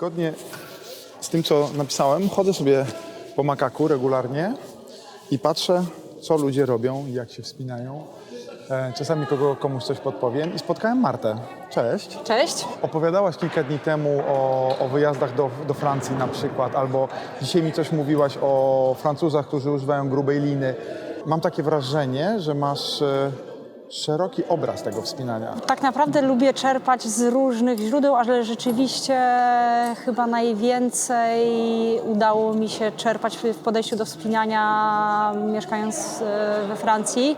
Zgodnie z tym, co napisałem, chodzę sobie po makaku regularnie i patrzę, co ludzie robią i jak się wspinają. E, Czasami kogo, komuś coś podpowiem i spotkałem Martę. Cześć. Cześć. Opowiadałaś kilka dni temu o, o wyjazdach do, do Francji na przykład, albo dzisiaj mi coś mówiłaś o Francuzach, którzy używają grubej liny. Mam takie wrażenie, że masz e, szeroki obraz tego wspinania. Tak naprawdę lubię czerpać z różnych źródeł, ale rzeczywiście chyba najwięcej udało mi się czerpać w podejściu do wspinania mieszkając e, we Francji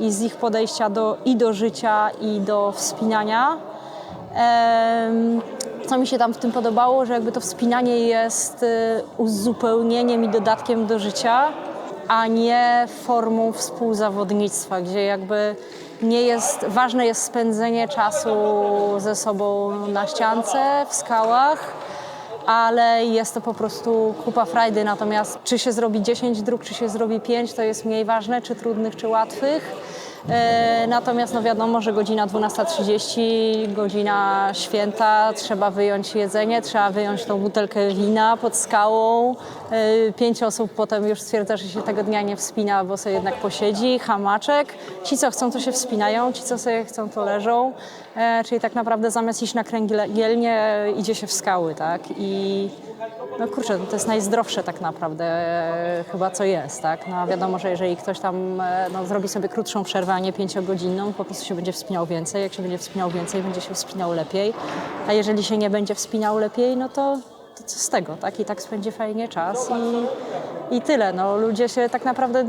i z ich podejścia do, i do życia, i do wspinania. Co mi się tam w tym podobało, że jakby to wspinanie jest e, uzupełnieniem i dodatkiem do życia, a nie formą współzawodnictwa, gdzie jakby nie jest, ważne jest spędzenie czasu ze sobą na ściance, w skałach, ale jest to po prostu kupa frajdy. Natomiast czy się zrobi 10 dróg, czy się zrobi 5, to jest mniej ważne, czy trudnych, czy łatwych. E, Natomiast no wiadomo, że godzina 12.30, godzina święta, trzeba wyjąć jedzenie, trzeba wyjąć tą butelkę wina pod skałą. E, Pięć osób potem już stwierdza, że się tego dnia nie wspina, bo sobie jednak posiedzi, hamaczek. Ci, co chcą, to się wspinają, ci, co sobie chcą, to leżą. E, Czyli tak naprawdę zamiast iść na kręgielnie, idzie się w skały, tak? I no kurczę, to jest najzdrowsze tak naprawdę e, chyba co jest, tak? No wiadomo, że jeżeli ktoś tam e, no, zrobi sobie krótszą przerwę, a nie pięciogodzinną, po prostu się będzie wspinał więcej. Jak się będzie wspinał więcej, będzie się wspinał lepiej. A jeżeli się nie będzie wspinał lepiej, no to, to co z tego, tak? I tak spędzi fajnie czas i, i tyle. No ludzie się tak naprawdę,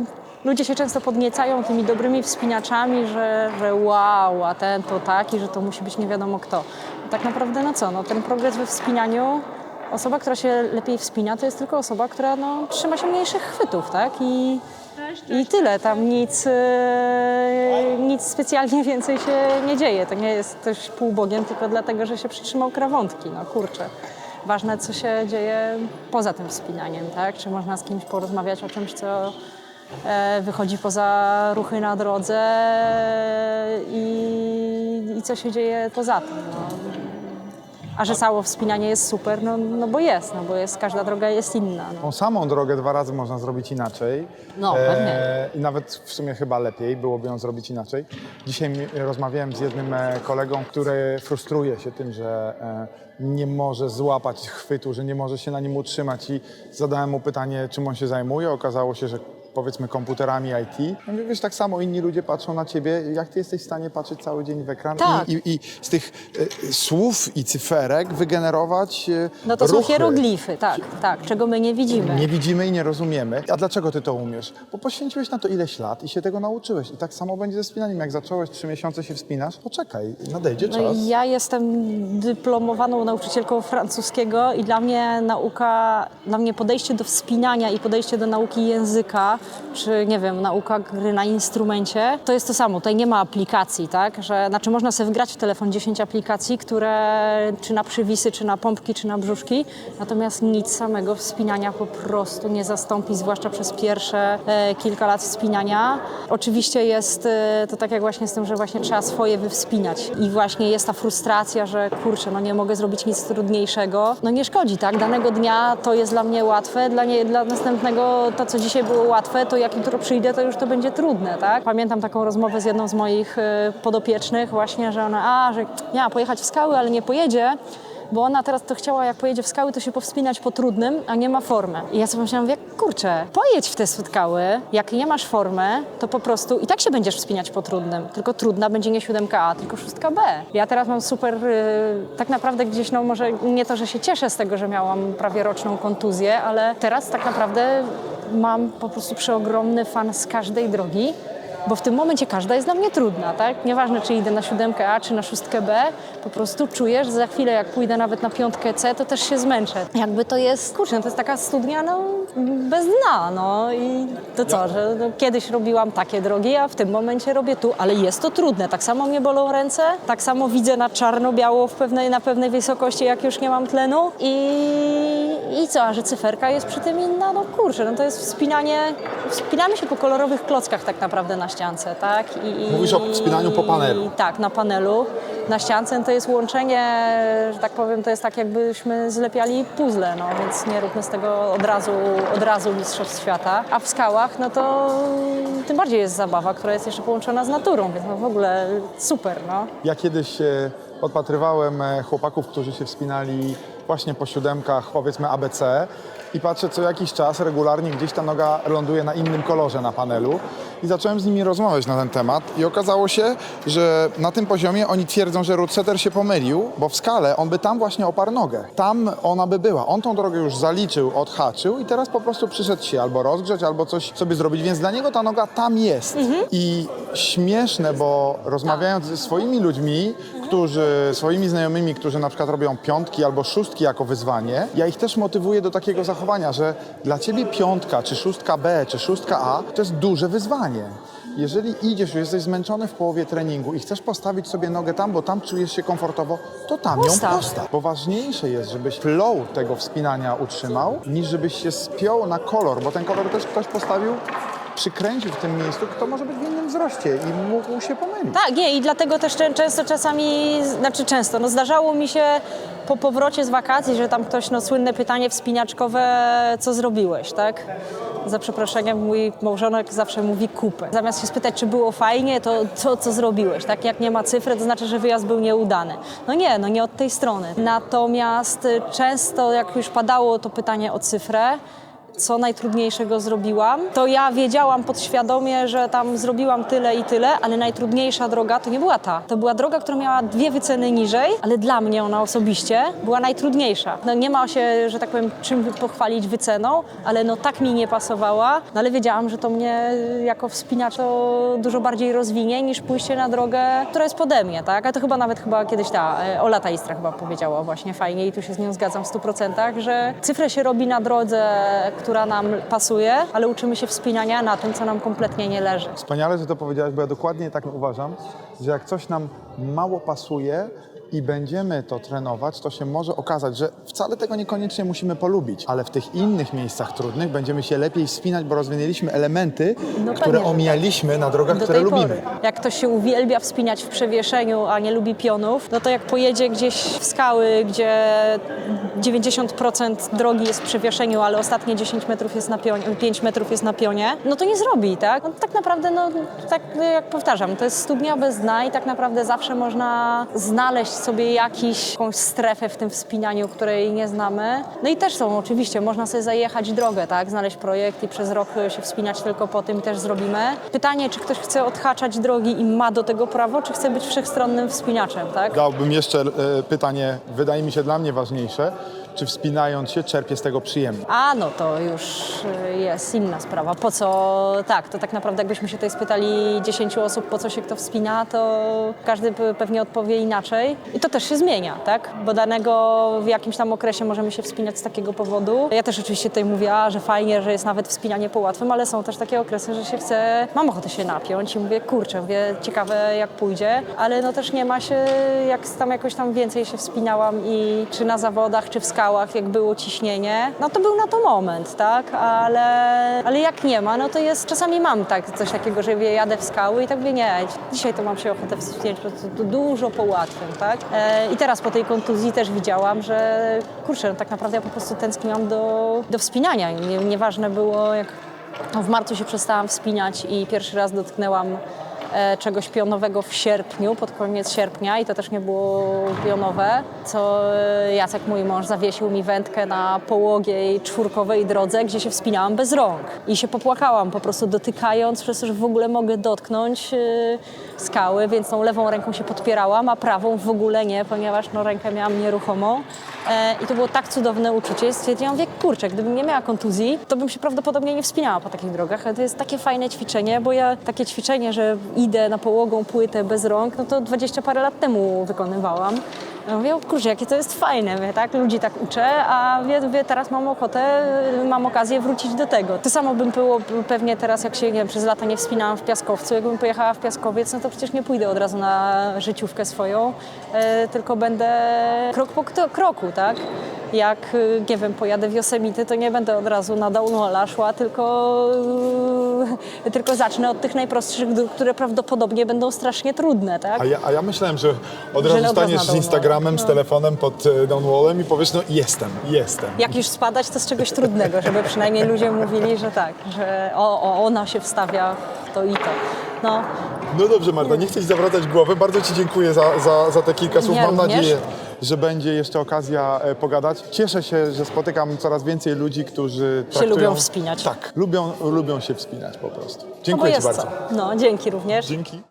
ludzie się często podniecają tymi dobrymi wspinaczami, że, że wow, a ten to taki, że to musi być nie wiadomo kto. Tak naprawdę no co, no ten progres we wspinaniu Osoba, która się lepiej wspina, to jest tylko osoba, która no, trzyma się mniejszych chwytów, tak? I, i tyle. Tam nic, e, nic specjalnie więcej się nie dzieje. To nie jest ktoś półbogiem tylko dlatego, że się przytrzymał krawątki. No kurczę. Ważne, co się dzieje poza tym wspinaniem, tak? Czy można z kimś porozmawiać o czymś, co e, wychodzi poza ruchy na drodze i, i co się dzieje poza tym. No. A że samo wspinanie jest super, no, no bo jest, no bo jest, każda droga jest inna. No. Tą samą drogę dwa razy można zrobić inaczej. No, pewnie. I nawet w sumie chyba lepiej byłoby ją zrobić inaczej. Dzisiaj mi- rozmawiałem z jednym e, kolegą, który frustruje się tym, że e, nie może złapać chwytu, że nie może się na nim utrzymać i zadałem mu pytanie, czym on się zajmuje. Okazało się, że powiedzmy komputerami IT. Mówię, wiesz, tak samo inni ludzie patrzą na ciebie, jak ty jesteś w stanie patrzeć cały dzień w ekran Tak. i, i, i z tych e, słów i cyferek wygenerować e, No to są ruchy. hieroglify, tak, tak, czego my nie widzimy. Nie widzimy i nie rozumiemy. A dlaczego ty to umiesz? Bo poświęciłeś na to ileś lat i się tego nauczyłeś. I tak samo będzie ze spinaniem. Jak zacząłeś, trzy miesiące się wspinasz, poczekaj, nadejdzie No czas. i ja jestem dyplomowaną nauczycielką francuskiego i dla mnie nauka, dla mnie podejście do wspinania i podejście do nauki języka, czy nie wiem, nauka gry na instrumencie, to jest to samo. Tutaj nie ma aplikacji, tak? Że, znaczy można sobie wgrać w telefon 10 aplikacji, które czy na przywisy, czy na pompki, czy na brzuszki, natomiast nic samego wspinania po prostu nie zastąpi, zwłaszcza przez pierwsze e, kilka lat wspinania. Oczywiście jest e, to tak jak właśnie z tym, że właśnie trzeba swoje wywspinać i właśnie jest ta frustracja, że kurczę, no nie mogę zrobić nic trudniejszego. No nie szkodzi, tak? Danego dnia to jest dla mnie łatwe, dla, nie, dla następnego to, co dzisiaj było łatwe, to jak jutro przyjdę, to już to będzie trudne, tak? Pamiętam taką rozmowę z jedną z moich e, podopiecznych właśnie, że ona, a, że miała pojechać w skały, ale nie pojedzie, bo ona teraz to chciała, jak pojedzie w skały, to się powspinać po trudnym, a nie ma formy. I ja sobie myślałam, jak kurczę, pojedź w te skały, jak nie masz formy, to po prostu i tak się będziesz wspinać po trudnym, tylko trudna będzie nie 7A, tylko 6B. Ja teraz mam super, y, tak naprawdę gdzieś, no może nie to, że się cieszę z tego, że miałam prawie roczną kontuzję, ale teraz tak naprawdę mam po prostu przeogromny fan z każdej drogi, bo w tym momencie każda jest dla mnie trudna, tak? Nieważne, czy idę na siódemkę A, czy na szóstkę B, po prostu czujesz, że za chwilę jak pójdę nawet na piątkę C, to też się zmęczę. Jakby to jest, kurczę, no to jest taka studnia, no, bez dna, no i to co, że no, kiedyś robiłam takie drogi, a w tym momencie robię tu, ale jest to trudne. Tak samo mnie bolą ręce, tak samo widzę na czarno-biało w pewnej, na pewnej wysokości, jak już nie mam tlenu i, i co, a że cyferka jest przy tym inna, no kurczę, no to jest wspinanie, wspinamy się po kolorowych klockach tak naprawdę na ściance, tak? I, Mówisz o wspinaniu po panelu. I, tak, na panelu. na ściance, to jest łączenie, że tak powiem, to jest tak jakbyśmy zlepiali puzzle, no więc nie róbmy z tego od razu, od razu mistrzostw świata. A w skałach, no to tym bardziej jest zabawa, która jest jeszcze połączona z naturą, więc no w ogóle super, no. Ja kiedyś e, odpatrywałem e, chłopaków, którzy się wspinali właśnie po siódemkach, powiedzmy ABC i patrzę co jakiś czas regularnie gdzieś ta noga ląduje na innym kolorze na panelu i zacząłem z nimi rozmawiać na ten temat i okazało się, że na tym poziomie oni twierdzą, że rootsetter się pomylił, bo w skale on by tam właśnie oparł nogę. Tam ona by była. On tą drogę już zaliczył, odhaczył i teraz po prostu przyszedł się albo rozgrzeć, albo coś sobie zrobić, więc dla niego ta noga tam jest. I śmieszne, bo rozmawiając ze swoimi ludźmi, którzy, swoimi znajomymi, którzy na przykład robią piątki albo szóstki jako wyzwanie, ja ich też motywuję do takiego zachowania, że dla ciebie piątka, czy szóstka B, czy szóstka A, to jest duże wyzwanie. Jeżeli idziesz, jesteś zmęczony w połowie treningu i chcesz postawić sobie nogę tam, bo tam czujesz się komfortowo, to tam Postaw. ją postaw. Bo ważniejsze jest, żebyś flow tego wspinania utrzymał, niż żebyś się spiął na kolor, bo ten kolor też ktoś postawił, przykręcił w tym miejscu, kto może być w wzroście i mógł się pomylić. Tak, nie i dlatego też czę- często czasami, znaczy często, no zdarzało mi się po powrocie z wakacji, że tam ktoś, no słynne pytanie wspinaczkowe, co zrobiłeś, tak? Za przeproszeniem mój małżonek zawsze mówi kupę. Zamiast się spytać, czy było fajnie, to co, co zrobiłeś, tak? Jak nie ma cyfry, to znaczy, że wyjazd był nieudany. No nie, no nie od tej strony. Natomiast y, często, jak już padało to pytanie o cyfrę, co najtrudniejszego zrobiłam, to ja wiedziałam podświadomie, że tam zrobiłam tyle i tyle, ale najtrudniejsza droga to nie była ta. To była droga, która miała dwie wyceny niżej, ale dla mnie ona osobiście była najtrudniejsza. No nie ma się, że tak powiem, czym pochwalić wyceną, ale no tak mi nie pasowała, no ale wiedziałam, że to mnie jako wspinacz to dużo bardziej rozwinie niż pójście na drogę, która jest pode mnie, tak? A to chyba nawet chyba kiedyś ta e, Ola Taistra chyba powiedziała właśnie fajnie i tu się z nią zgadzam w 100%, że cyfrę się robi na drodze, która nam pasuje, ale uczymy się wspinania na tym, co nam kompletnie nie leży. Wspaniale, że to powiedziałeś, bo ja dokładnie tak uważam, że jak coś nam mało pasuje i będziemy to trenować, to się może okazać, że wcale tego niekoniecznie musimy polubić, ale w tych innych miejscach trudnych będziemy się lepiej wspinać, bo rozwinęliśmy elementy, No które pewnie, że omijaliśmy na drogach, Do które lubimy. pory. Jak ktoś się uwielbia wspinać w przewieszeniu, a nie lubi pionów, no to jak pojedzie gdzieś w skały, gdzie 90% drogi jest w przewieszeniu, ale ostatnie 10 metrów jest na pionie, 5 metrów jest na pionie, no to nie zrobi, tak? No, tak naprawdę, no tak jak powtarzam, to jest studnia bez dna i tak naprawdę zawsze można znaleźć sobie jakiś, jakąś strefę w tym wspinaniu, której nie znamy. No i też są oczywiście, można sobie zajechać drogę, tak? Znaleźć projekt i przez rok się wspinać tylko po tym też zrobimy. Pytanie, czy ktoś chce odhaczać drogi i ma do tego prawo, czy chce być wszechstronnym wspinaczem, tak? Dałbym jeszcze e, pytanie, wydaje mi się dla mnie ważniejsze, czy wspinając się czerpie z tego przyjemność? A, no to już y, jest inna sprawa. Po co, tak, to tak naprawdę jakbyśmy się tutaj spytali 10 osób, po co się kto wspina, to każdy pe- pewnie odpowie inaczej. I to też się zmienia, tak? Bo danego w jakimś tam okresie możemy się wspinać z takiego powodu. Ja też oczywiście tutaj mówię, a, że fajnie, że jest nawet wspinanie po łatwym, ale są też takie okresy, że się chce, mam ochotę się napiąć i mówię, kurczę, mówię, ciekawe jak pójdzie, ale no też nie ma się, jak tam jakoś tam więcej się wspinałam i czy na zawodach, czy w jak było ciśnienie, no to był na to moment, tak? Ale, ale jak nie ma, no to jest, czasami mam tak, coś takiego, że jadę w skały i tak mówię, nie, dzisiaj to mam się ochotę wspinać, po prostu dużo po łatwym, tak? E, I teraz po tej kontuzji też widziałam, że kurczę, no tak naprawdę ja po prostu tęskniłam do, do wspinania. Nie, nieważne było, jak w marcu się przestałam wspinać i pierwszy raz dotknęłam czegoś pionowego w sierpniu, pod koniec sierpnia i to też nie było pionowe, co e, Jacek, mój mąż, zawiesił mi wędkę na połogiej czwórkowej drodze, gdzie się wspinałam bez rąk. I się popłakałam po prostu dotykając, przez to, że w ogóle mogę dotknąć e, skały, więc tą lewą ręką się podpierałam, a prawą w ogóle nie, ponieważ no, rękę miałam nieruchomą. E, I to było tak cudowne uczucie. Stwierdziłam, wie, kurczę, gdybym nie miała kontuzji, to bym się prawdopodobnie nie wspinała po takich drogach. Ale to jest takie fajne ćwiczenie, bo ja takie ćwiczenie, że idę na połogą płytę bez rąk, no to 20 parę lat temu wykonywałam. Ja mówię, o kurczę, jakie to jest fajne, mówię, tak? Ludzi tak uczę, a wie, wie, teraz mam ochotę, mam okazję wrócić do tego. To samo bym było pewnie teraz, jak się, nie wiem, przez lata nie wspinałam w Piaskowcu. Jakbym pojechała w Piaskowiec, no to przecież nie pójdę od razu na życiówkę swoją, e, tylko będę krok po kroku, tak? Jak, y, nie wiem, pojadę w to nie będę od razu na Downwalla szła, tylko tylko zacznę od tych najprostszych, które prawdopodobnie będą strasznie trudne, tak? A ja, a ja myślałem, że od razu staniesz z. Instagramem, z No. telefonem pod e, downwallem i powiesz, no jestem, jestem. Jak już spadać, to z czegoś trudnego, żeby przynajmniej ludzie mówili, że tak, że o, o, ona się wstawia w to i to. No, No dobrze Marta, nie chcę Ci zawracać głowy. Bardzo Ci dziękuję za, za, za te kilka słów. Ja Mam również. nadzieję, że będzie jeszcze okazja e, pogadać. Cieszę się, że spotykam coraz więcej ludzi, którzy traktują... lubią wspinać. Tak, lubią, lubią się wspinać po prostu. no Dziękuję Ci jest bardzo. co. No, dzięki również. Dzięki.